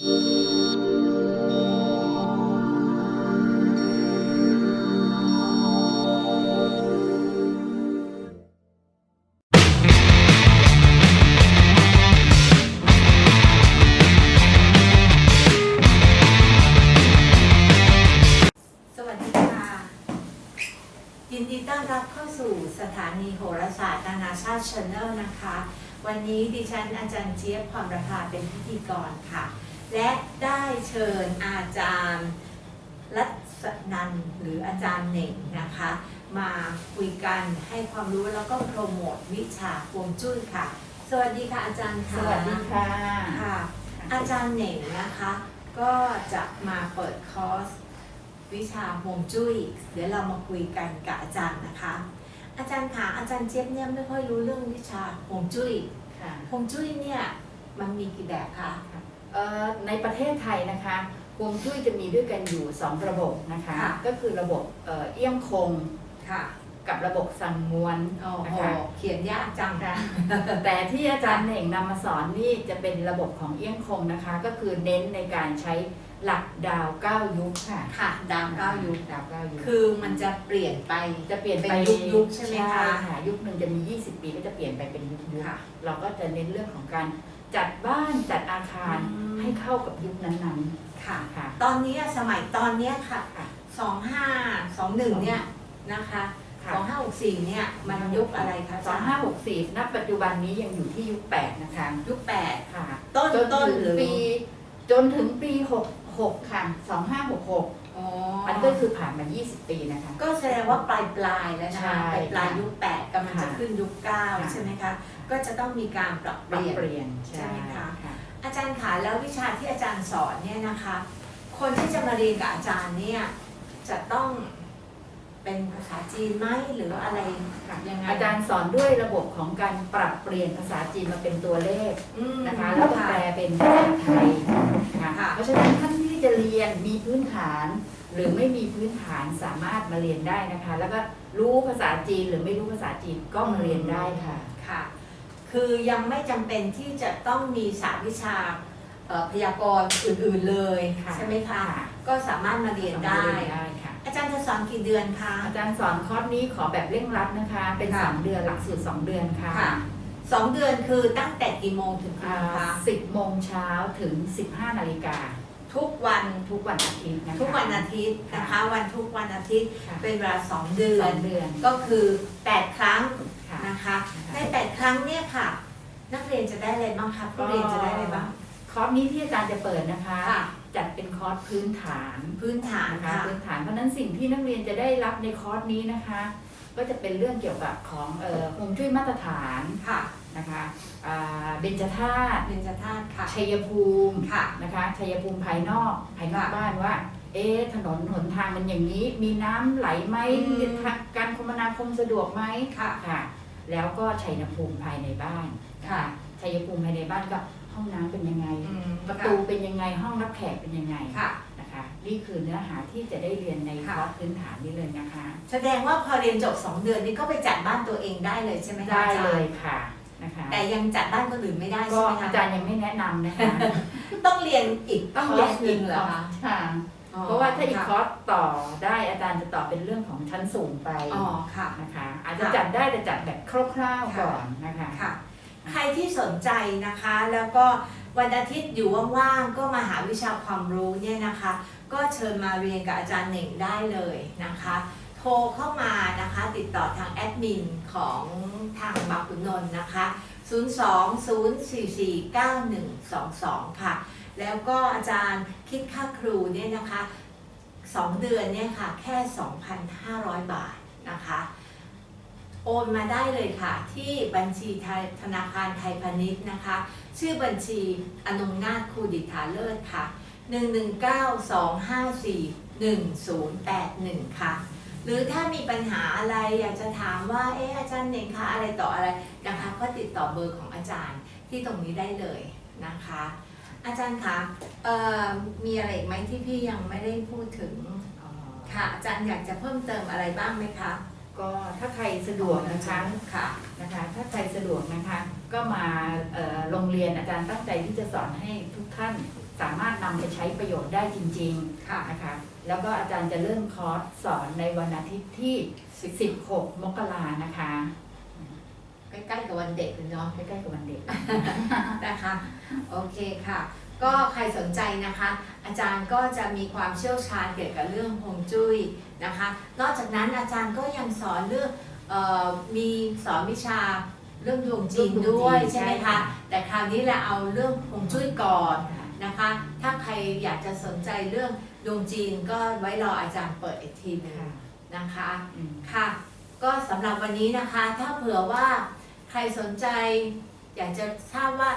สวัสดีค่ะ ยินดีต้อนรับเข้าสู่สถานีโหราศาสตร์นานาชาติชาแนลนะคะ วันนี้ดิฉันอาจารย์เจี๊ยบความราคาเป็นพิธีกรค่ะ และได้เชิญอาจารย์รัศนันท์หรืออาจารย์เหน่งนะคะ มาคุยกันให้ความรู้แล้วก็โปรโมทวิชาฮวงจุ้ยค่ะ สวัสดีค่ะอาจารย์สค่ะวัสดีค่ะค่ะ อาจารย์เหน่งนะคะ ก็จะมาเปิดคอร์สวิชาฮวงจุ้ยเดี๋ยวเรามาคุยกันกับอาจารย์นะคะ อาจารย์คะอาจารย์เจี๊ยบเนี่ยไม่ค่อยรู้เรื่องวิชาฮวงจุ้ยค่ะฮวงจุ้ยเนี่ยมันมีกี่แบบคะเอ่อ ในประเทศไทยนะคะฮวงจุ้ยจะมีด้วยกันอยู่ 2 ระบบนะคะค่ะก็คือระบบเอ่อเอี้ยมคงค่ะ กับระบบสังม้วนโอ้นะโหคะเขียนยากจังค่ะแต่ที่อาจารย์เหน่งนำมาสอนนี่จะเป็นระบบของเอี้ยมคงนะคะ ก็คือเน้นในการใช้หลักดาวเก้ายุคค่ะ ค่ะ ดาวเก้ายุคดาวเก้ายุค คือมันจะเปลี่ยนไป จะเปลี่ยนเป็นไปยุคๆใช่ไหมคะค่ะยุคหนึ่งจะมี 20 ปีก็จะเปลี่ยนไปเป็นยุคยุคค่ะเราก็จะเน้นเรื่องของการจัดบ้านจัดอาคารอืมให้เข้ากับยุคนั้นค่ะๆค่ะ ตอนนี้สมัยตอนเนี้ยค่ะค่ะสองห้าสองหนึ่งเนี่ยนะคะ ค่ะสองห้าหกสี่เนี่ยมันยุคอะไรคะอาสอจางรย์ห้าหกสี่ณปัจจุบันนี้ยังอยู่ที่ยุคแปดนะคะ ยุคแปดค่ะ ต้นจนต้นถึงหรือปี จนถึงปีหกหกค่ะสองห้าหกหกอ๋ออันก็คือผ่านมา 20 ปีนะคะ ก็แสดงว่าปลายปลายๆแล้วนะใช่คะปลายปลายยุคแปดกำลังจะค่ะขึ้นยุคเก้าค่ะใช่ไหมคะ ก็จะต้องมีการปรับเปปรับลี่ยนเปลี่ยนใช่ไหมคะค่ะอาจารย์คะแล้ววิชาที่อาจารย์สอนเนี่ยนะคะ คนที่จะมาเรียนกับอาจารย์เนี่ยจะต้อง เป็นภาษาจีนไหมหรืออะไรค่ะยังไงอาจารย์สอนด้วยระบบของการปรับเปลี่ยนภาษาจีนมาเป็นตัวเลขอืมนะคะแล้วก็แปลเป็นภาษาไทยค่ะค่ะเพราะฉะนั้นท่านที่จะเรียนมีพื้นฐาน หรือไม่มีพื้นฐานสามารถมาเรียนได้นะคะ แล้วก็รู้ภาษาจีนหรือไม่รู้ภาษาจีนก็มาเรียนได้ค่ะค่ะ คือยังไม่จำเป็นที่จะต้องมีสาวิชาเอ่อพยากรณ์อื่น ๆเลยค่ะใช่ไหมคะค่ะก็สามารถมาเรียนได้ มาเรียนได้ค่ะอาจารย์จะสอนกี่เดือนคะ อาจารย์สอนคอร์สนี้ขอแบบเร่งรัดนะคะ เป็น ค่ะสองเดือนหลักสูตรสองเดือนค่ะค่ะสองเดือนคือตั้งแต่กี่โมงถึงกี่อ่าโมงคะสิบโมงเช้าถึง 15นาฬิกาทุกวันทุกวันอาทิตย์นะคะทุกวันอาทิตย์นะคะ วันทุกวันอาทิตย์ค่ะเป็นเวลาสองเดืสออน งเดือนก็คือ 8 ครั้งค่ะ นะคะ ใน 8 ครั้งเนี่ยค่ะ นักเรียนจะได้อะไรบ้างคะผู้เรียนจะได้อะไรบ้าง คอร์สนี้ที่อาจารย์จะเปิดนะคะ ค่ะ จัดเป็นคอร์สพื้นฐานพื้นฐานนะคะค่ะพื้นฐานเพราะฉะนั้นสิ่งที่นักเรียนจะได้รับในคอร์สนี้นะคะ ก็จะเป็นเรื่องเกี่ยวกับของเอ่อฮวงจุ้ยมาตรฐานค่ะนะคะอ่าเบญจธาตุเป็นจธาตุค่ะชัยภูมิค่ะ นะคะชัยภูมิภายนอกภายนอกค่ะบ้านว่า เอ๊ะถนนหนทางมันอย่างนี้ มีน้ำไหลไหมอืมทางการคมนาคมสะดวกไหม ค่ะ ค่ะแล้วก็ชัยภูมิภายในบ้านนค่ะ ชัยภูมิภายในบ้านก็ ห้องน้ำเป็นยังไง อืมประตูเป็นยังไงห้องรับแขกเป็นยังไงค่ะ นะคะ นี่คือเนื้อหาที่จะได้เรียนในคค่ะ อร์สพื้นฐานนี้เลยนะคะ แสดงว่าพอเรียนจบ 2 เดือนนี้ก็ไปจัดบ้านตัวเองได้เลยใช่ไหมคะได้อาจารเลยย์ค่ะนะคะแต่ยังจัดบ้านคนอื่นไม่ได้ก็ใช่ไหมคะอาจารย์ยังไม่แนะนำนะคะต้องเรียนอีกต้องคเรีอยร์นสหนึ่งเหรอคะค่ะอ๋อเพราะว่าถ้าอีกค่ะคอร์สต่อได้อาจารย์จะต่อเป็นเรื่องของชั้นสูงไปอ๋อค่ะ นะคะอาจจะค่ะจัดได้แต่จัดแบบคร่าวๆค่ะก่อนนะคะ ค่ะ ใครที่สนใจนะคะ แล้วก็วันอาทิตย์อยู่ว่างๆก็มาหาวิชาความรู้เนี่ยนะคะ ก็เชิญมาเรียนกับอาจารย์เหน่งได้เลยนะคะ โทรเข้ามานะคะติดต่อทางแอดมินของทางบางขุนนนท์นะคะ 020449122 ค่ะ แล้วก็อาจารย์คิดค่าครูเนี่ยนะคะ 2 เดือนเนี่ยค่ะ แค่ 2,500 บาทนะคะ โอนมาได้เลยค่ะ ที่บัญชีธนาคารไทยพาณิชย์นะคะ ชื่อบัญชีอนงนาถคูดิฐาเลิศค่ะ 119-254-1081 ค่ะ หรือถ้ามีปัญหาอะไรอยากจะถามว่า เอ๊ะอาจารย์เน่งคะอะไรต่ออะไรนะคะ ก็ติดต่อเบอร์ของอาจารย์ที่ตรงนี้ได้เลยนะคะ อาจารย์คะมีอะไรอีกไหมที่พี่ยังไม่ได้พูดถึงค่ะอาจารย์อยากจะเพิ่มเติมอะไรบ้างไหมคะ ก็ถ้าใครสะดวกนะคะค่ะนะคะถ้าใครสะดวกนะคะ ก็มาเอ่อโรงเรียนอาจารย์ตั้งใจที่จะสอนให้ทุกท่านสามารถนำไปใช้ประโยชน์ได้จริงค่ะๆนะคะแล้วก็อาจารย์จะเริ่มคอร์สสอนในวันอาทิตย์ที่ 16 มกรานะคะ ใกล้ๆกับวันเด็กเลยเนาะใกล้ๆกับวันเด็กนะคะ โอเคค่ะ ก็ใครสนใจนะคะ อาจารย์ก็จะมีความเชี่ยวชาญเกี่ยวกับเรื่องฮวงจุ้ยนะคะ นอกจากนั้นอาจารย์ก็ยังสอนเรื่องเออมีสอนวิชาเรื่องดวงจีนด้วยดวงจีนใช่ไหมใช่คะค่ะแต่คราวนี้เราเอาเรื่องฮวงจุ้ยก่อนนะคะ ถ้าใครอยากจะสนใจเรื่องดวงจีนก็ไว้รออาจารย์เปิดอีกทีหนึงค่ะนะคะอืมค่ะ ก็สำหรับวันนี้นะคะ ถ้าเผื่อว่าใครสนใจอยากจะทราบว่า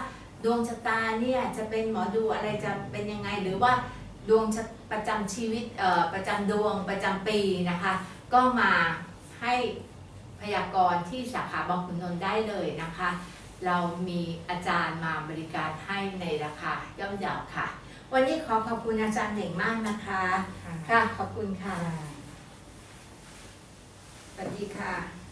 ดวงชะตาเนี่ยจะเป็นหมอดูอะไรจะเป็นยังไง หรือว่าดวงชะประจำชีวิตเอ่อประจำดวงประจำปีนะคะ ก็มาให้พยากรณ์ที่สาขาบางขุนนนท์ได้เลยนะคะ เรามีอาจารย์มาบริการให้ในราคาย่อมเยาวค่ะ วันนี้ขอขอบคุณอาจารย์เหน่งมากนะคะค่ะค่ะขอบคุณค่ะค่ะสวัสดีค่ะ